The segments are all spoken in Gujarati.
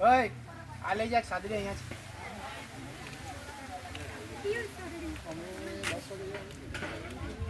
ઓય આ લઈ જા સાદરી અહીંયા છે.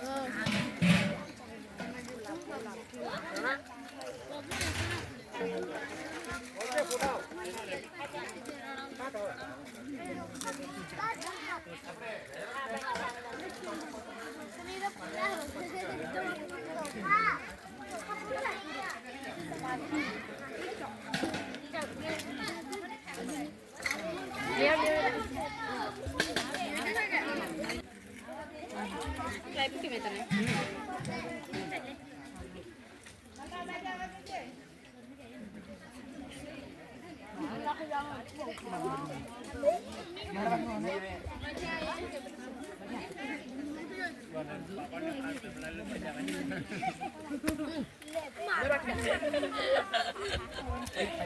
เออ Terima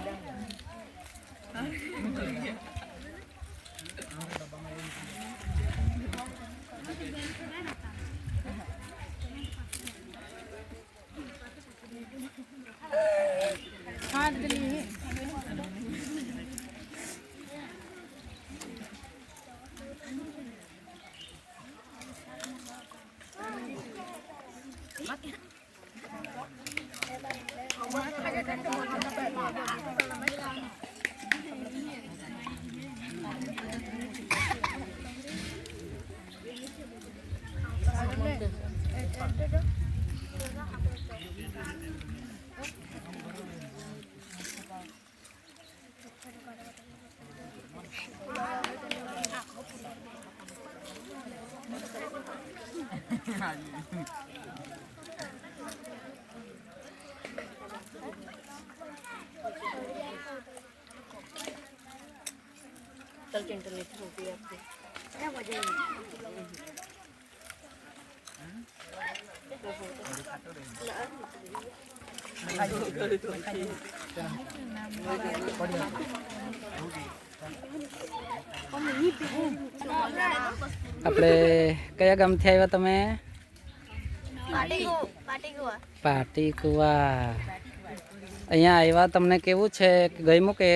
kasih. ડબલ ચેન્ટલ લીટર ઊભી આપતી ક્યાં મજા આપણે કયા ગામથી આવ્યા તમે? પાટી કુવા અહીંયા આવ્યા તમને કેવું છે? ગમ્યું કે?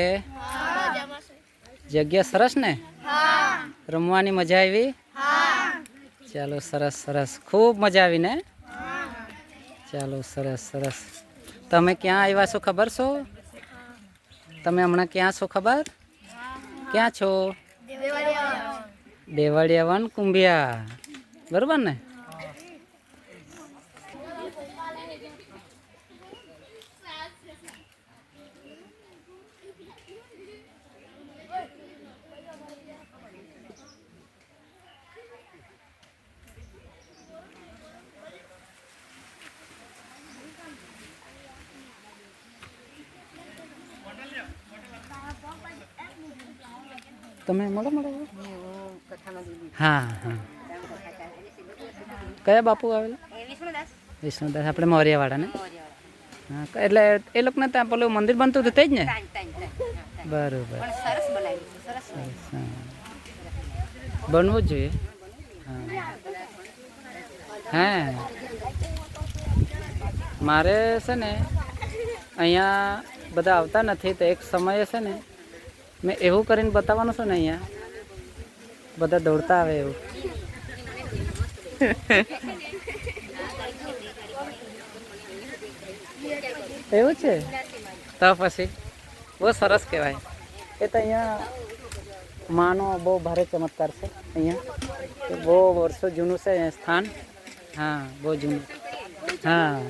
જગ્યા સરસ ને? રમવાની મજા આવી? ચાલો સરસ સરસ. ખૂબ મજા આવી ને? ચાલો સરસ સરસ. તમે ક્યાં આવ્યા છો ખબર છો? તમે હમણાં ક્યાં છો ખબર? ક્યાં છો? દેવાળિયા વન કુંભિયા. બરોબર ને? તમે મળો મળો. હા હા. કયા બાપુ આવેલા? વિષ્ણુદાસ. આપણે મૌર્યવાળાને? હા એટલે એ લોકોને ત્યાં પેલું મંદિર બનતું હતું તે જ ને? બરોબર. બનવું જ જોઈએ. હા. મારે છે ને, અહીંયા બધા આવતા નથી, તો એક સમયે છે ને મેં એવું કરીને બતાવવાનું છે ને અહીંયા. બધા દોડતા આવે એવું. એવું છે? તો પછી, બહુ સરસ કહેવાય. એ તો અહીંયા માનો બહુ ભારે ચમત્કાર છે અહીંયા. એ બહુ વર્ષો જૂનું છે અહીંયા સ્થાન. હા, બહુ જૂનું. હા.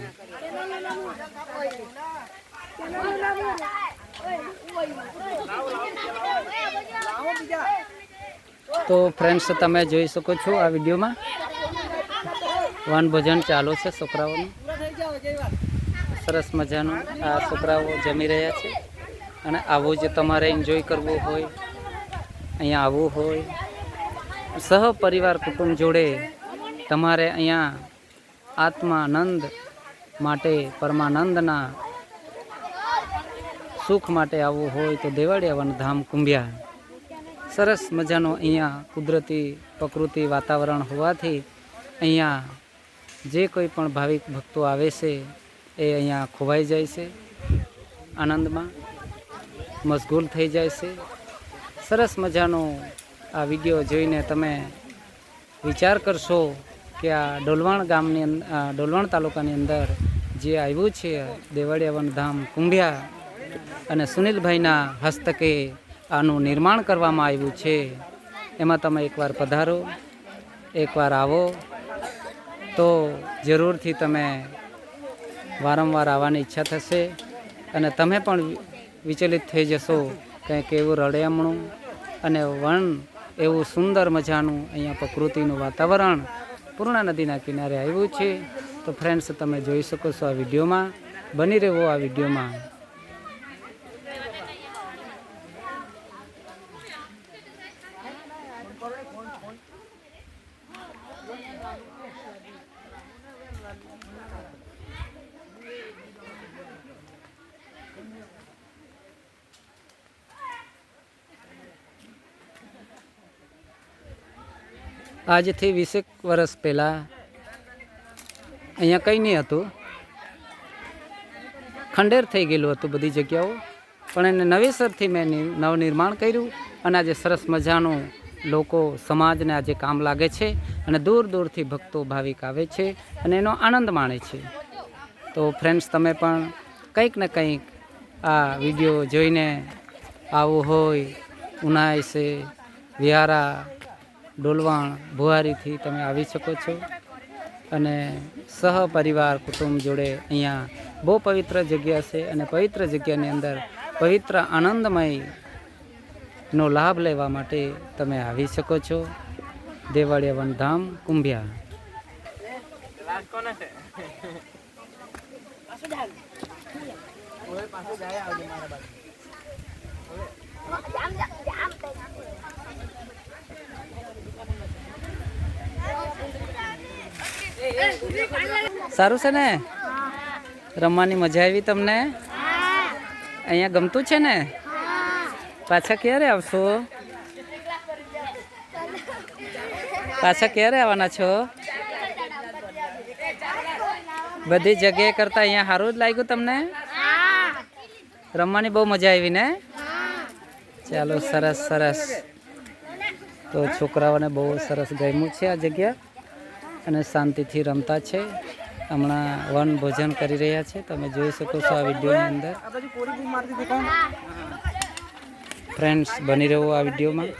તો ફ્રેન્ડ્સ તમે જોઈ શકો છો આ વિડીયોમાં. વનભોજન ચાલુ છે છોકરાઓનું. સરસ મજાનું આ છોકરાઓ જમી રહ્યા છે. અને આવું જે તમારે એન્જોય કરવું હોય, અહીંયા આવવું હોય. સહપરિવાર કુટુંબ જોડે તમારે અહીંયા આત્માનંદ માટે પરમાનંદના સુખ માટે આવવું હોય તો દેવાડિયા ધામ કુંભિયા. સરસ મજાનો અહીંયા કુદરતી, પ્રકૃતિ વાતાવરણ હોવાથી અહીંયા જે કોઈ પણ ભાવિક ભક્તો આવે છે, એ અહીંયા ખોવાઈ જાય છે, આનંદમાં મશગુલ થઈ જાય છે. સરસ મજાનો આ વીડિયો જોઈને તમે વિચાર કરશો કે આ ડોલવણ ગામની અંદર ડોલવણ તાલુકાની અંદર જે આવ્યું છે, દેવાડિયાવન ધામ કુંભિયા અને સુનિલભાઈના હસ્તકે આનું નિર્માણ કરવામાં આવ્યું છે. એમાં તમે એકવાર પધારો, એકવાર આવો. તો જરૂરથી તમે વારંવાર આવવાની ઈચ્છા થશે અને તમે પણ વિચલિત થઈ જશો. કંઈક એવું રળિયામણું અને વન એવું સુંદર મજાનું અહીંયા પ્રકૃતિનું વાતાવરણ પૂર્ણા નદીના કિનારે આવ્યું છે. તો ફ્રેન્ડ્સ તમે જોઈ શકો છો આ વિડીયોમાં. બની રહેવો આ વિડીયોમાં. આજથી વીસેક વર્ષ પહેલાં અહીંયા કંઈ નહીં હતું. ખંડેર થઈ ગયેલું હતું બધી જગ્યાઓ. પણ એને નવેસરથી મેં નવનિર્માણ કર્યું અને આજે સરસ મજાનું લોકો, સમાજને આજે કામ લાગે છે અને દૂર દૂરથી ભક્તો ભાવિક આવે છે અને એનો આનંદ માણે છે. તો ફ્રેન્ડ્સ તમે પણ કંઈક ને કંઈક આ વીડિયો જોઈને આવવું હોય ઉનાઈ છે વિહારા ડોલવાણ ભુવારીથી તમે આવી શકો છો. અને સહપરિવાર કુટુંબ જોડે અહીંયા બહુ પવિત્ર જગ્યા છે અને પવિત્ર જગ્યાની અંદર પવિત્ર આનંદમય નો લાભ લેવા માટે તમે આવી શકો છો. દેવાળિયા વનધામ કુંભિયા. પાછું જાય આવજો મારા બાજુ. સારું છે ને? રમવાની મજા આવી તમને? અહીંયા ગમતું છે ને? પાછા ક્યારે આવશો? પાછા ક્યારે આવવાના છો? બધી જગ્યાએ કરતા અહીંયા સારું જ લાગ્યું તમને? રમવાની બહુ મજા આવી ને? ચાલો, સરસ સરસ. તો છોકરાઓને બહુ સરસ ગમ્યું છે આ જગ્યા. અને શાંતિથી રમતા છે. હમણાં વન ભોજન કરી રહ્યા છે. તમે જોઈ શકો છો આ વિડીયોની અંદર. ફ્રેન્ડ્સ બની રહ્યો આ વિડીયોમાં.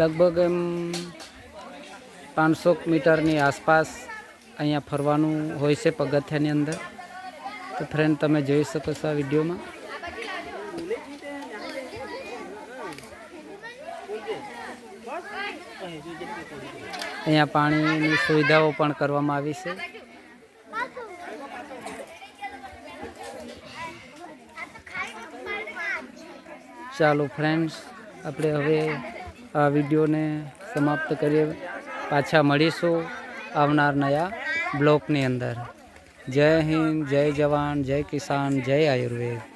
લગભગ એમ પાંચસો મીટરની આસપાસ અહીંયા ફરવાનું હોય છે પગથિયાની અંદર. તો ફ્રેન્ડ તમે જોઈ શકો છો આ વિડીયોમાં. અહીંયા પાણીની સુવિધાઓ પણ કરવામાં આવી છે. ચાલો ફ્રેન્ડ્સ આપણે હવે આ વિડીયોને સમાપ્ત કરીએ. પાછા મળીશું આવનાર નયા બ્લોકની અંદર. જય હિન્દ, જય જવાન, જય કિસાન, જય આયુર્વેદ.